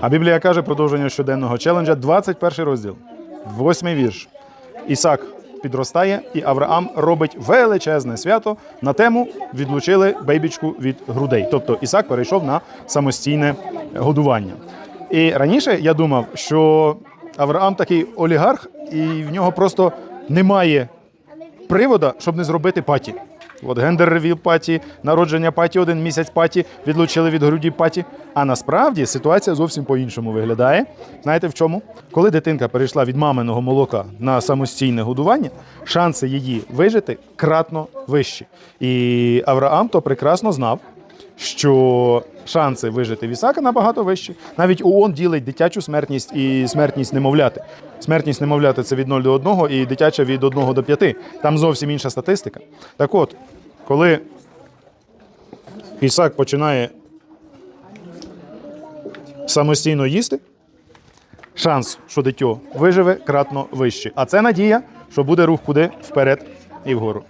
А Біблія каже продовження щоденного челенджа, 21 розділ, 8 вірш. Ісак підростає, і Авраам робить величезне свято на тему відлучили бейбічку від грудей. Тобто Ісак перейшов на самостійне годування. І раніше я думав, що Авраам такий олігарх, і в нього просто немає привода, щоб не зробити паті. От гендер ревіл паті, народження паті, один місяць паті, відлучили від груді паті. А насправді ситуація зовсім по-іншому виглядає. Знаєте в чому? Коли дитинка перейшла від маминого молока на самостійне годування, шанси її вижити кратно вищі. І Авраам то прекрасно знав, що шанси вижити в Ісака набагато вищі. Навіть ООН ділить дитячу смертність і смертність немовляти. Смертність немовляти це від 0 до 1 і дитяча від 1 до 5. Там зовсім інша статистика. Так от, коли Ісак починає самостійно їсти, шанс, що дитё виживе, кратно вищий. А це надія, що буде рух куди вперед і вгору.